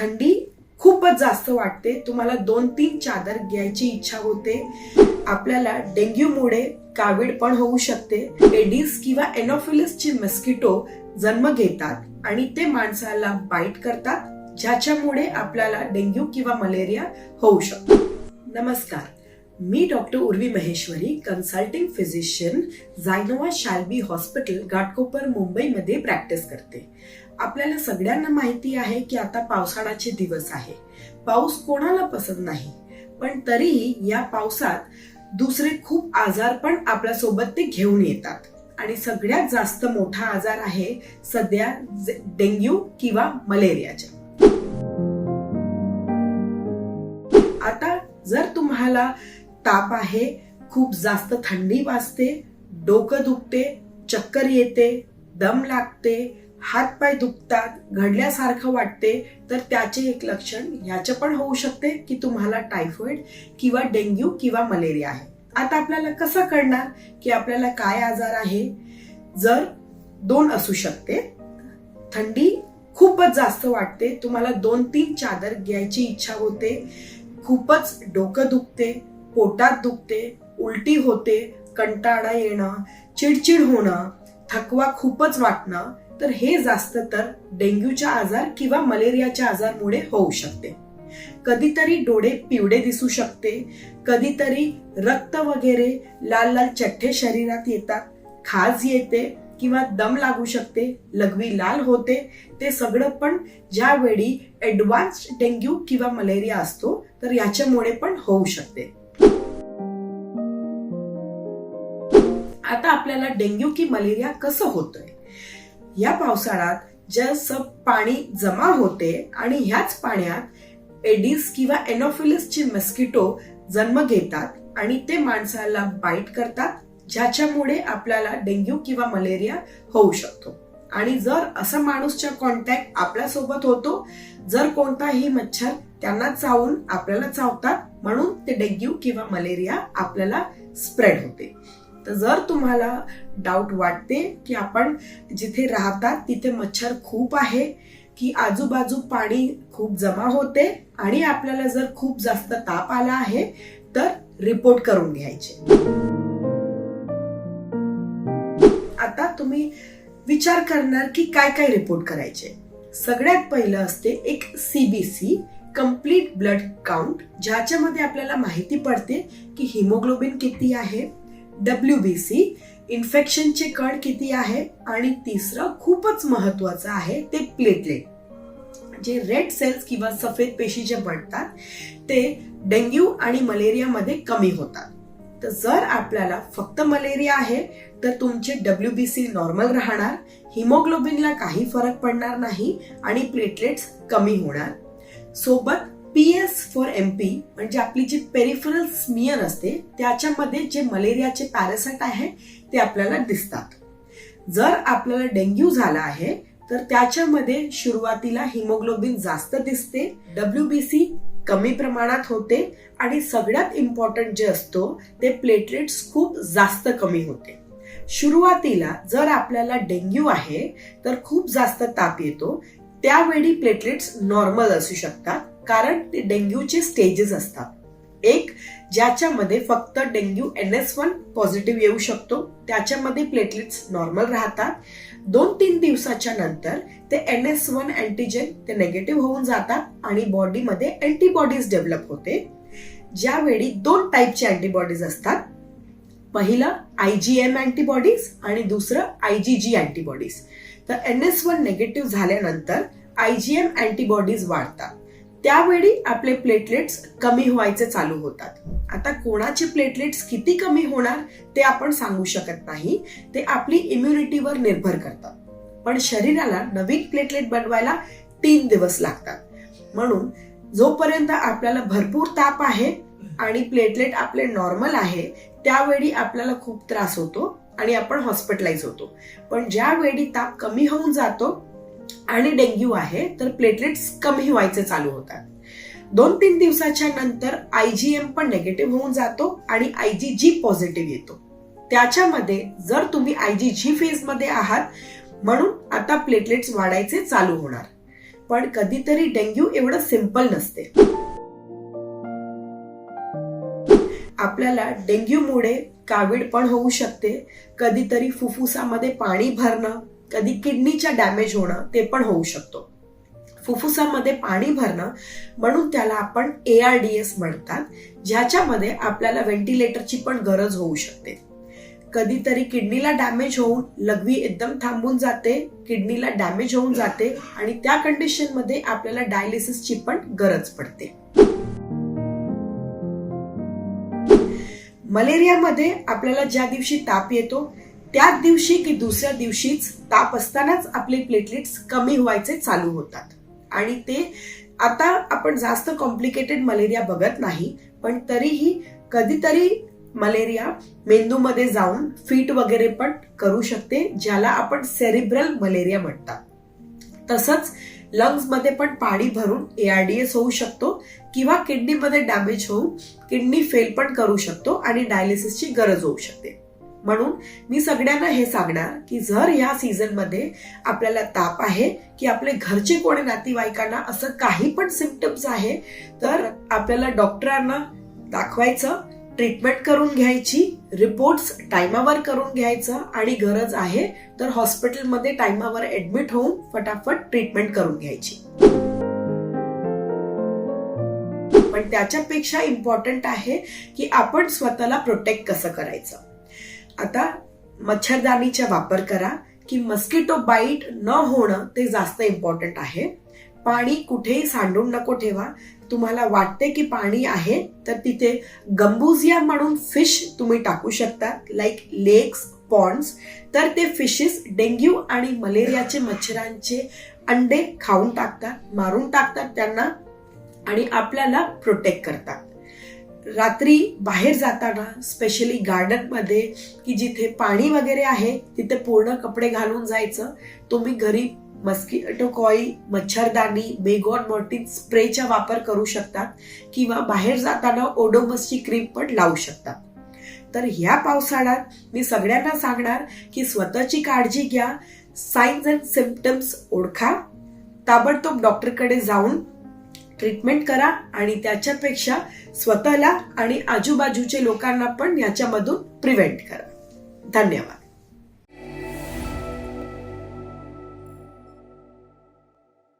थंडी खूपच जास्त वाटते. तुम्हाला दोन तीन चादर घ्यायची इच्छा होते. आपल्याला डेंग्यूमुळे कावीड पण होऊ शकते. एडिस किंवा एनोफिलिसचे मस्किटो जन्म घेतात आणि ते माणसाला बाईट करतात ज्याच्यामुळे आपल्याला डेंग्यू किंवा मलेरिया होऊ शकतो. नमस्कार. मी doctor Urvi Maheshwari consulting physician Zynova Shalby hospital Ghatkopar मुंबईमध्ये प्रॅक्टिस करते. आपल्याला सगळ्यांना माहिती आहे की आता पावसाळ्याचे दिवस आहे. पाऊस कोणाला पसंत नाही. पण तरीही या पावसात दुसरे खूप आजार पण आपल्यासोबत ते घेऊन येतात. आणि सगळ्यात जास्त मोठा आजार आहे सध्या डेंग्यू किंवा मलेरियाचा. आता जर तुम्हाला ताप आहे खूप जास्त थंडी वाजते डोकं दुखते चक्कर येते दम लागते हातपाय दुखतात घडल्यासारखं वाटते तर त्याचे एक लक्षण ह्याचं पण होऊ शकते की तुम्हाला टायफॉइड किंवा डेंग्यू किंवा मलेरिया आहे. आता आपल्याला कसं कळणार की आपल्याला काय आजार आहे? जर दोन असू शकते थंडी खूपच जास्त वाटते तुम्हाला दोन तीन चादर घ्यायची इच्छा होते खूपच डोकं दुखते पोटात दुखते उलटी होते कंटाळा येणं चिडचिड होणं थकवा खूपच वाटणं तर हे जास्त तर डेंग्यूच्या आजार किंवा मलेरियाच्या आजारमुळे होऊ शकते. कधीतरी डोळे पिवळे दिसू शकते कधीतरी रक्त वगैरे लाल लाल चठ्ठे शरीरात येतात खाज येते किंवा दम लागू शकते लघवी लाल होते ते सगळं पण ज्यावेळी ऍडव्हान्स डेंग्यू किंवा मलेरिया असतो तर याच्यामुळे पण होऊ शकते. आता आपल्याला डेंग्यू की मलेरिया कसं होतंय? या पावसाळ्यात जसं पाणी जमा होते आणि ह्याच पाण्यात एडिस किंवा एनोफिलिसचे मस्किटो जन्म घेतात आणि ते माणसाला बाईट करतात ज्याच्यामुळे आपल्याला डेंग्यू किंवा मलेरिया होऊ शकतो. आणि जर असा माणूसच्या कॉन्टॅक्ट आपल्यासोबत होतो जर कोणताही मच्छर त्यांना चावून आपल्याला चावतात म्हणून ते डेंग्यू किंवा मलेरिया आपल्याला स्प्रेड होते. तर जर तुम्हाला डाऊट वाटते की आपण जिथे राहतात तिथे मच्छर खूप आहे की आजूबाजू पाणी खूप जमा होते आणि आपल्याला जर खूप जास्त ताप आला आहे तर रिपोर्ट करून घ्यायचे. आता तुम्ही विचार करणार की काय काय रिपोर्ट करायचे. सगळ्यात पहिलं असते एक सीबीसी कंप्लीट ब्लड काउंट ज्याच्यामध्ये आपल्याला माहिती पडते की हिमोग्लोबिन किती आहे डब्ल्यू बी सी इन्फेक्शनचे कण किती आहे? आणि तिसरं खूपच महत्वाचं आहे ते प्लेटलेट जे रेड सेल्स किंवा सफेद पेशी जे बनतात ते डेंग्यू आणि मलेरियामध्ये कमी होतात. तर जर आपल्याला फक्त मलेरिया आहे तर तुमचे डब्ल्यू बी सी नॉर्मल राहणार हिमोग्लोबिनला काही फरक पडणार नाही आणि प्लेटलेट्स कमी होणार. सोबत P S for M P म्हणजे आपली जी पेरिफरल स्मियर असते त्याच्यामध्ये जे मलेरियाचे पॅरासाइट आहे ते आपल्याला दिसतात. जर आपल्याला डेंग्यू झाला आहे तर त्याच्यामध्ये सुरुवातीला हिमोग्लोबिन जास्त दिसते डब्ल्यू बी सी कमी प्रमाणात होते आणि सगळ्यात इम्पॉर्टंट जे असतो ते प्लेटलेट्स खूप जास्त कमी होते. सुरुवातीला जर आपल्याला डेंग्यू आहे तर खूप जास्त ताप येतो त्यावेळी प्लेटलेट्स नॉर्मल असू शकतात. कारण ते डेंग्यूचे स्टेजेस असतात. एक ज्याच्यामध्ये फक्त dengue N S one positive येऊ शकतो त्याच्यामध्ये प्लेटलेट्स नॉर्मल राहतात. दोन तीन दिवसाच्या नंतर ते एन एस वन अँटीजेन ते नेगेटिव्ह होऊन जातात आणि बॉडीमध्ये अँटीबॉडीज डेव्हलप होते. ज्यावेळी दोन टाईपचे अँटीबॉडीज असतात. पहिलं आय जी एम अँटीबॉडीज आणि दुसरं आय जी जी अँटीबॉडीज तर एन एस वन नेगेटिव्ह झाल्यानंतर आय जी एम अँटीबॉडीज वाढतात. त्यावेळी आपले प्लेटलेट्स कमी व्हायचे चालू होतात. आता कोणाचे प्लेटलेट्स किती कमी होणार ते आपण सांगू शकत नाही. ते आपली इम्युनिटीवर निर्भर करतात. पण शरीराला नवीन प्लेटलेट बनवायला तीन दिवस लागतात. म्हणून जोपर्यंत आपल्याला भरपूर ताप आहे आणि प्लेटलेट आपले नॉर्मल आहे त्यावेळी आपल्याला खूप त्रास होतो आणि आपण हॉस्पिटलाइज होतो. पण ज्यावेळी ताप कमी होऊन जातो आणि डेंग्यू आहे तर प्लेटलेट्स कमी व्हायचे चालू होतात. दोन तीन दिवसाच्या नंतर आयजीएम पण निगेटिव्ह होऊन जातो आणि आयजीजी पॉझिटिव्ह येतो. त्याच्यामध्ये जर तुम्ही आयजीजी जी मध्ये आहात म्हणून आता प्लेटलेट्स वाढायचे चालू होणार. पण कधीतरी डेंग्यू एवढं सिंपल नसते. आपल्याला डेंग्यूमुळे कावीड पण होऊ शकते. कधीतरी फुफ्फुसामध्ये पाणी भरणं कधी किडनीच्या डॅमेज होणं ते पण होऊ शकतो. फुफ्फुसामध्ये पाणी भरणं म्हणून त्याला आपण एआरडीएस म्हणतात ज्याच्यामध्ये आपल्याला व्हेंटिलेटरची पण गरज होऊ शकते. कधीतरी किडनीला डॅमेज होऊन लघवी एकदम थांबून जाते किडनीला डॅमेज होऊन जाते आणि त्या कंडिशनमध्ये आपल्याला डायलिसिसची पण गरज पडते. मलेरियामध्ये आपल्याला ज्या दिवशी ताप येतो त्याच दिवशी की दुसऱ्या दिवशीच ताप असतानाच आपले प्लेटलेट्स कमी व्हायचे चालू होतात. आणि ते आता आपण जास्त कॉम्प्लिकेटेड मलेरिया बघत नाही पण तरीही कधीतरी मलेरिया मेंदूमध्ये जाऊन फीट वगैरे पण करू शकते ज्याला आपण सेरिब्रल मलेरिया म्हणतात. तसंच लंग्समध्ये पण पाणी भरून एआरडीएस होऊ शकतो किंवा किडनीमध्ये डॅमेज होऊन किडनी फेल पण करू शकतो आणि डायलिसिसची गरज होऊ शकते. म्हणून मी सगळ्यांना हे सांगणार की जर ह्या सीझनमध्ये आपल्याला ताप आहे की आपले घरचे कोणी नातेवाईकांना असं काही पण सिमटम्स आहे तर आपल्याला डॉक्टरांना दाखवायचं ट्रीटमेंट करून घ्यायची रिपोर्ट्स टायमावर करून घ्यायचं आणि गरज आहे तर हॉस्पिटलमध्ये टायमावर ऍडमिट होऊन फटाफट ट्रीटमेंट करून घ्यायची. पण त्याच्यापेक्षा इम्पॉर्टंट आहे की आपण स्वतःला प्रोटेक्ट कसं करायचं. आता मच्छरदानीचा वापर करा की मस्किटो बाईट न होणं ते जास्त इम्पॉर्टंट आहे. पाणी कुठेही सांडून नको ठेवा. तुम्हाला वाटते की पाणी आहे तर तिथे गंबुजिया म्हणून फिश तुम्ही टाकू शकता लाईक लेक्स पॉन्ड्स तर ते फिशेस डेंग्यू आणि मलेरियाचे मच्छरांचे अंडे खाऊन टाकतात मारून टाकतात त्यांना आणि आपल्याला प्रोटेक्ट करतात. रात्री बाहेर जाताना स्पेशली गार्डनमध्ये की जिथे पाणी वगैरे आहे तिथे पूर्ण कपडे घालून जायचं तुम्ही घरी मस्किटो कॉईल मच्छरदानी बेगॉन मॉर्टिन स्प्रेचा वापर करू शकतात किंवा बाहेर जाताना ओडोमसची क्रीम पण लावू शकता तर ह्या पावसाळ्यात मी सगळ्यांना सांगणार की स्वतःची काळजी घ्या साईन्स अँड सिम्पटम्स ओळखा ताबडतोब डॉक्टरकडे जाऊन ट्रीटमेंट करा आणि त्याच्यापेक्षा स्वतःला आणि आजूबाजूचे लोकांना पण याच्यामधून प्रिव्हेंट करा. धन्यवाद.